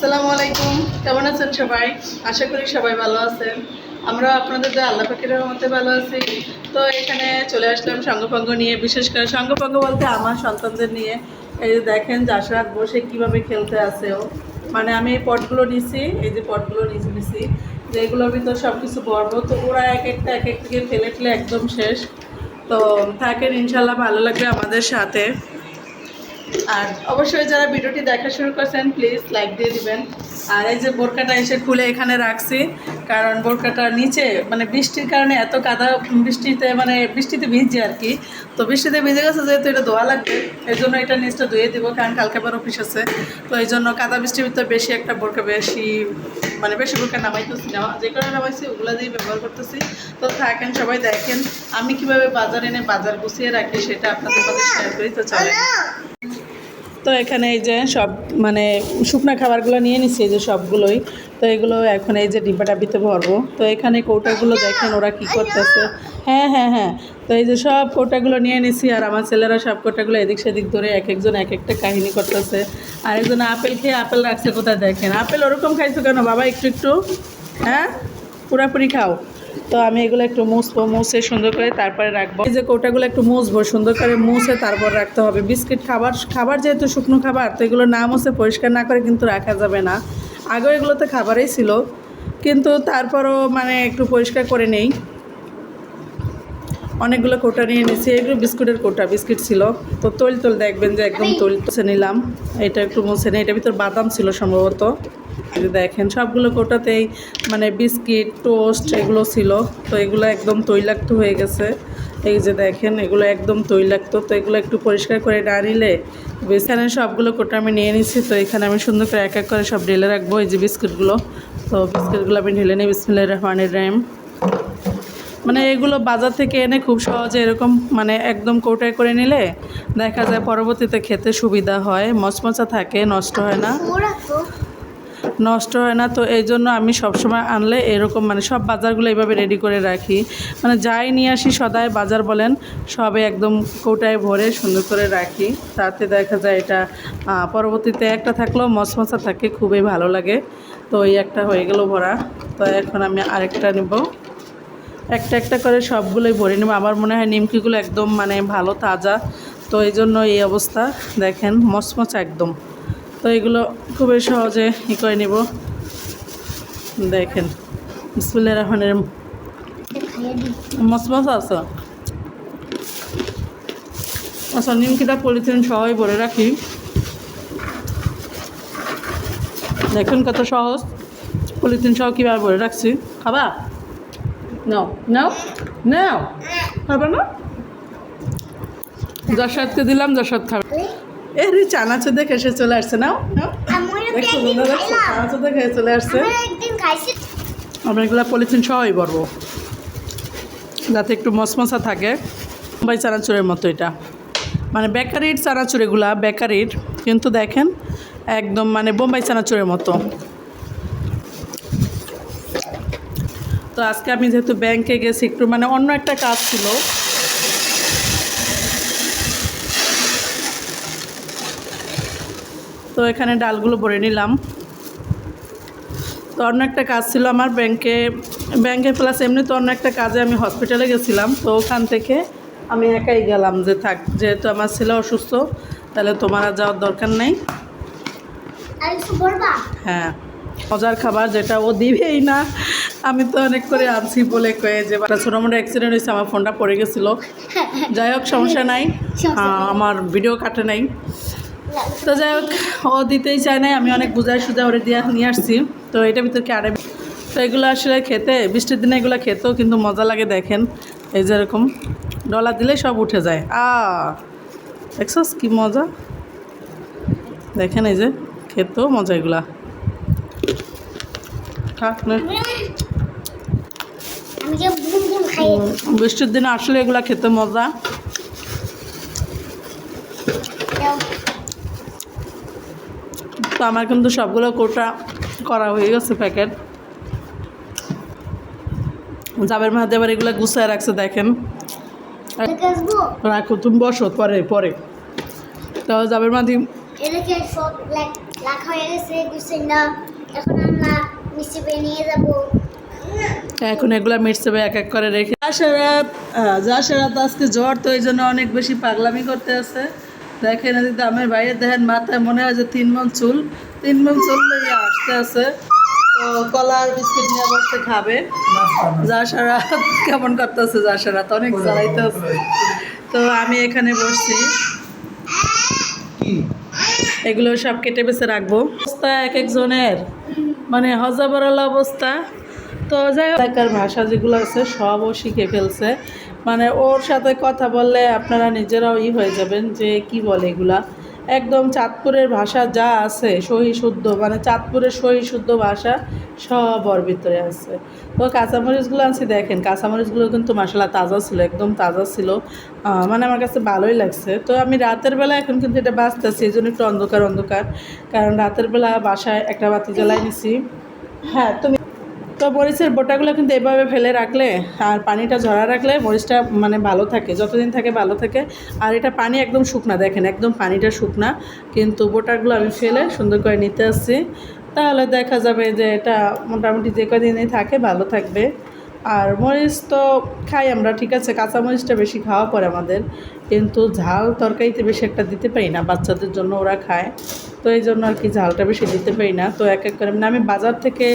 আসসালামু আলাইকুম। কেমন আছেন সবাই? আশা করি সবাই ভালো আছেন। আমরা আপনাদের যে আল্লাহ পাখির মধ্যে ভালো আছি। তো এখানে চলে আসলাম সঙ্গপঙ্গ নিয়ে, বিশেষ করে সঙ্গপঙ্গ বলতে আমার সন্তানদের নিয়ে। এই যে দেখেন জাসরাত বসে কীভাবে খেলতে আছে ও। মানে আমি এই পটগুলো নিছি, এই যে পটগুলো নিছি। যে এগুলোর ভিতর সব কিছু বড়বো তো ওরা এক একটা, এক এক থেকে ফেলে ফেলে একদম শেষ। তো থাকেন ইনশাল্লাহ ভালো লাগবে আমাদের সাথে। আর অবশ্যই যারা ভিডিওটি দেখা শুরু করছেন প্লিজ লাইক দিয়ে দিবেন। আর এই যে বোরকাটা এসে খুলে এখানে রাখছি, কারণ বোরকাটা নিচে মানে বৃষ্টির কারণে এত কাদা বৃষ্টিতে মানে বৃষ্টিতে ভিজছে আর কি। তো বৃষ্টিতে ভিজে গেছে, যেহেতু এটা ধোয়া লাগবে, এই জন্য এটা নিচটা ধুয়ে দিব, কারণ কালকে আবার অফিস আছে। তো এই জন্য কাদা বৃষ্টির ভিতরে বেশি একটা বোরকা বেশি মানে বেশি বোরকা নামাইতেছি না। যে কারণে নামাইছি, ওগুলো দিয়ে ব্যবহার করতেছি। তো থাকেন, সবাই দেখেন, আমি কীভাবে বাজার এনে বাজার গুছিয়ে রাখি, সেটা আপনাদের সাথে শেয়ার করি। তো চলে তো এখানে এই যে সব মানে শুকনা খাবারগুলো নিয়ে নিচ্ছি এই যে সবগুলোই। তো এগুলো এখন এই যে ডিব্বা ডাবিতে ভরবো। তো এখানে কৌটাগুলো দেখেন ওরা কি করতেছে। হ্যাঁ হ্যাঁ হ্যাঁ। তো এই যে সব কৌটাগুলো নিয়ে নিছি, আর আমার ছেলেরা সব কৌটাগুলো এদিক সেদিক ধরে এক একজন এক একটা কাহিনী করতেছে। আর একজন আপেল খেয়ে আপেল রাখছে কোথায় দেখেন? আপেল ওরকম খাইছো কেন? বাবা, একটু একটু। হ্যাঁ? পুরাপুরি খাও। তো আমি এগুলো একটু মুছবো মুছে সুন্দর করে তারপরে রাখব। এই যে কৌটাগুলো একটু মুছবো সুন্দর করে মুছে তারপর রাখতে হবে। বিস্কিট খাবার খাবার যেহেতু শুকনো খাবার তো এগুলো না মুছে পরিষ্কার না করে কিন্তু রাখা যাবে না। আগে এগুলোতে খাবারই ছিল কিন্তু তারপরও মানে একটু পরিষ্কার করে নেই। অনেকগুলো কোটা নিয়ে নিয়েছি এগুলো বিস্কুটের কোটা বিস্কিট ছিল। তো তৈল তৈল দেখবেন যে একদম তৈল মুছে নিলাম। এটা একটু মুছে নিই এটার ভিতর বাদাম ছিল সম্ভবত। দেখেন, সবগুলো কোটাতেই মানে বিস্কিট, টোস্ট এগুলো ছিল। তো এগুলো একদম তৈলাক্ত হয়ে গেছে। এই যে দেখেন, এগুলো একদম তৈলাক্ত। তো এগুলো একটু পরিষ্কার করে না নিলে এখানে সবগুলো কোটা আমি নিয়ে নিচ্ছি তো এখানে আমি সুন্দর করে এক এক করে সব ঢেলে রাখব, এই যে বিস্কুটগুলো। তো বিস্কুটগুলো আমি ঢেলে নিই বিসমিল্লাহ রহমানির রহিম। মানে এগুলো বাজার থেকে এনে খুব সহজে এরকম মানে একদম কৌটায় করে নিলে দেখা যায় পরবর্তীতে খেতে সুবিধা হয়। মচমচা থাকে, নষ্ট হয় না। নষ্ট হয় না। তো এই জন্য আমি সবসময় আনলে এরকম মানে সব বাজারগুলো এইভাবে রেডি করে রাখি। মানে যাই নিয়ে আসি সদাই বাজার বলেন সবে একদম কৌটায় ভরে সুন্দর করে রাখি। তাতে দেখা যায় এটা পরবর্তীতে একটা থাকলেও মচমচা থাকে, খুবই ভালো লাগে। তো এই একটা হয়ে গেল ভরা। তো এখন আমি আরেকটা নেব। একটা একটা করে সবগুলোই ভরে নেব। আমার মনে হয় নিমকিগুলো একদম মানে ভালো, তাজা। তো এই জন্য এই অবস্থা। দেখেন, মচমচা একদম। তো এগুলো খুবই সহজে ই করে নিব। দেখেন বিসমুল্লাহ রহমানের মচমচা আছে? আচ্ছা নিমকিটা পলিথিন সহই বলে রাখি। দেখুন কত সহজ। পলিথিন সহ কীভাবে বলে রাখছি? খাবা? নাও নাও নাও। খাবে না? যশাদকে দিলাম যশাদ খাবে। এ রে চানাচুর দেখে এসে চলে আসছে নাও দেখছ চানাচুর দেখে চলে আসছে। আমরা এগুলো পলিথিন সহই ভরবো। যাতে একটু মশমশা থাকে। মুম্বাই চানাচুরের মতো এটা। মানে বেকারির চানাচুর এগুলা বেকারির। কিন্তু দেখেন একদম মানে বোম্বাই চানাচুরের মতো। তো আজকে আমি যেহেতু ব্যাংকে গেছি একটু মানে অন্য একটা কাজ ছিল। তো এখানে ডালগুলো ভরে নিলাম। তো অন্য একটা কাজ ছিল আমার ব্যাংকে ব্যাংকে প্লাস এমনি তো অন্য একটা কাজে আমি হসপিটালে গেছিলাম। তো ওখান থেকে আমি একাই গেলাম যে থাক যেহেতু আমার ছেলে অসুস্থ তাহলে তোমার আর যাওয়ার দরকার নেই। হ্যাঁ মজার খাবার যেটা ও দিবেই না আমি তো অনেক করে আনছি বলে কয়ে যে একটা ছোটো মোটো অ্যাক্সিডেন্ট হয়েছে আমার ফোনটা পড়ে গেছিল। যাই হোক সমস্যা নাই। আমার ভিডিও কাটে নাই। তো যাই হোক ও দিতেই চায় নাই আমি অনেক বুঝাই সুঝা ওরে দিয়ে নিয়ে আসছি। তো এটা ভিতর কি আরে তো এগুলো আসলে খেতে বৃষ্টির দিনে এগুলো খেতেও কিন্তু মজা লাগে দেখেন। এই যেরকম ডলা দিলে সব উঠে যায়। আ দেখছস কি মজা? দেখেন এই যে খেতেও মজা এগুলা। বৃষ্টির দিনে আসলে এগুলা খেতে মজা। তো আমার কিন্তু সবগুলো কোটা করা হয়ে গেছে প্যাকেট। জাবের মাহাতে আবার এগুলো গুছায় রাখছে দেখেন। রাখো তুমি বসো পরে পরে। তো জাবের না এখন এগুলা মিটসেবে এক এক করে রেখে জাসেরাত জাসেরাত আজকে জ্বর তো এই জন্য অনেক বেশি পাগলামি করতে আছে। দেখেন এদিকে আমের বাইরে দেখেন মাথায় মনে হয় যে তিন মন চুল। তিন মন চুল লইয়া আসতে আছে। তো কলা আর বিস্কিট নিয়ে বসতে খাবে। জাসেরাত কেমন করতেছে জাসেরাত অনেক জ্বালাইতে আছে তো আমি এখানে বসছি। এগুলো সব কেটে বেছে রাখব। অবস্থা এক একজনের। মানে হজাবরালা অবস্থা। তো যাই হোক এলাকার ভাষা যেগুলো আছে সবও শিখে ফেলছে। মানে ওর সাথে কথা বললে আপনারা নিজেরাও ই হয়ে যাবেন যে কি বলে এগুলা। একদম চাঁদপুরের ভাষা যা আছে সহি শুদ্ধ মানে চাঁদপুরের সহি শুদ্ধ ভাষা সব ওর ভিতরে আছে। তো কাঁচামরিচগুলো আনছি, দেখেন কাঁচামরিচগুলো কিন্তু মশলা তাজা ছিল, একদম তাজা ছিল। মানে আমার কাছে ভালোই লাগছে। তো আমি রাতের বেলা এখন কিন্তু এটা বাঁচতেছি, এই জন্য একটু অন্ধকার অন্ধকার। কারণ রাতের বেলা বাসায় একটা বাতি জ্বালাই নিছি। হ্যাঁ তুমি তো মরিচের বোটাগুলো কিন্তু এভাবে ফেলে রাখলে আর পানিটা ঝরা রাখলে মরিচটা মানে ভালো থাকে, যতদিন থাকে ভালো থাকে। আর এটা পানি একদম শুকনা, দেখেন একদম পানিটা শুকনা। কিন্তু বোটাগুলো আমি ফেলে সুন্দর করে নিতে আসছি। তাহলে দেখা যাবে যে এটা মোটামুটি যে কদিনই থাকে ভালো থাকবে। আর মরিচ তো খাই আমরা, ঠিক আছে, কাঁচা মরিচটা বেশি খাওয়া পড়ে আমাদের। কিন্তু ঝাল তরকারিতে বেশি একটা দিতে পারি না, বাচ্চাদের জন্য ওরা খায়। তো এই জন্য আর কি ঝালটা বেশি দিতে পারি না। তো এক এক করে মানে আমি বাজার থেকে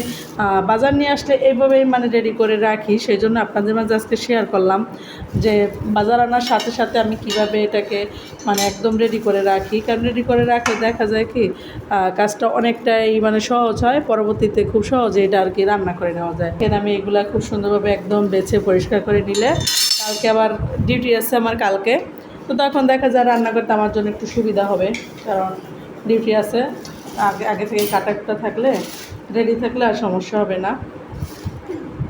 বাজার নিয়ে আসলে এইভাবেই মানে রেডি করে রাখি। সেই জন্য আপনাদের মাঝে আজকে শেয়ার করলাম যে বাজার আনার সাথে সাথে আমি কীভাবে এটাকে মানে একদম রেডি করে রাখি। কারণ রেডি করে রাখলে দেখা যায় কি কাজটা অনেকটাই মানে সহজ হয়। পরবর্তীতে খুব সহজে এটা আর কি রান্না করে নেওয়া যায়। এখানে আমি এগুলা খুব সুন্দরভাবে একদম বেছে পরিষ্কার করে নিলে কালকে আবার ডিউটি আছে আমার কালকে। তো তখন দেখা যায় রান্না করতে আমার জন্য একটু সুবিধা হবে। কারণ ডিউটি আছে, আগে আগে থেকে কাটা কুটা থাকলে রেডি থাকলে আর সমস্যা হবে না।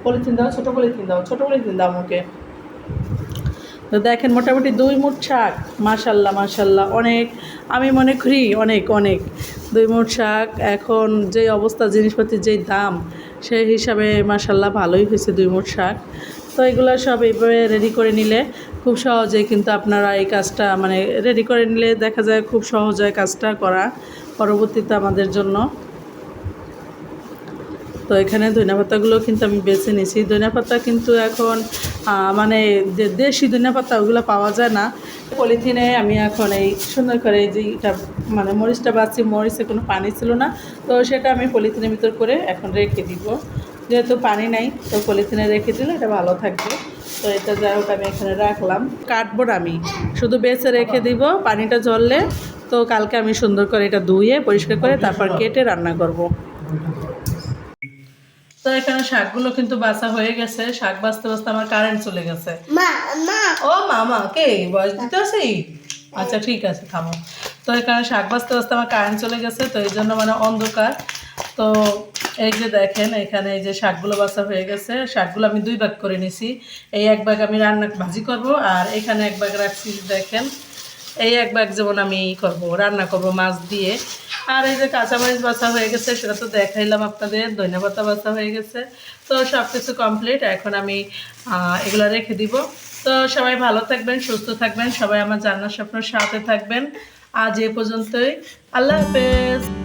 পলিথিন দাও, ছোটো পলিথিন দাও, ছোটো পলিথিন দাও আমাকে। তো দেখেন, মোটামুটি দুই মুঠ শাক, মাশাল্লাহ মাশাল্লাহ, অনেক, আমি মনে করি অনেক অনেক। দুই মুঠ শাক, এখন যে অবস্থা, জিনিসপাতির যেই দাম, সেই হিসাবে মাশাল্লাহ ভালোই হয়েছে দুই মুঠ শাক। তো এগুলো সব এইভাবে রেডি করে নিলে খুব সহজেই কিন্তু আপনারা এই কাজটা মানে রেডি করে নিলে দেখা যায় খুব সহজ হয় কাজটা করা পরবর্তীতে আমাদের জন্য। তো এখানে ধনিয়া পাতাগুলো কিন্তু আমি বেছে নিয়েছি। ধনিয়া পাতা কিন্তু এখন মানে দেশি ধনিয়া পাতা ওগুলো পাওয়া যায় না। পলিথিনে আমি এখন এই সুন্দর করে এই যে এটা মানে মরিচটা বাঁচছি, মরিচে কোনো পানি ছিল না। তো সেটা আমি পলিথিনের ভিতর করে এখন রেখে দিব। যেহেতু পানি নাই তো পলিথিনে রেখে দিলে এটা ভালো থাকবে। তো এটা যাই হোক আমি এখানে রাখলাম। কাটবো না আমি। শুধু বেছে রেখে দিব পানিটা জ্বললে তো কালকে আমি সুন্দর করে এটা ধুয়ে পরিষ্কার করে তারপর কেটে রান্না করব। তো এখানে শাকগুলো কিন্তু বাছা হয়ে গেছে। শাক বাঁচতে বাছতে আমার কারেন্ট চলে গেছে। ও মামা কে? বয়স দিতে আছে? আচ্ছা ঠিক আছে থামো। তো এখানে শাক বাছতে বাছতে আমার কারেন্ট চলে গেছে তো এই জন্য মানে অন্ধকার। তো এই যে দেখেন, এখানে এই যে শাকগুলো বাছা হয়ে গেছে। শাকগুলো আমি দুই ভাগ করে নিছি। এই এক ভাগ আমি রান্না ভাজি করব, আর এখানে এক ভাগ রাখছি দেখেন, এই এক ভাগ যেমন আমি করব, রান্না করব মাছ দিয়ে। আর এই যে কাঁচামরিচ বাছা হয়ে গেছে, সেটা তো দেখাইলাম আপনাদের ধনিয়া পাতা বাছা হয়ে গেছে। তো সব কিছু কমপ্লিট এখন আমি এগুলো রেখে দিব। তো সবাই ভালো থাকবেন, সুস্থ থাকবেন, সবাই আমার জান্নার স্বপ্ন সাথে থাকবেন। আজ এ পর্যন্তই। আল্লাহ হাফেজ।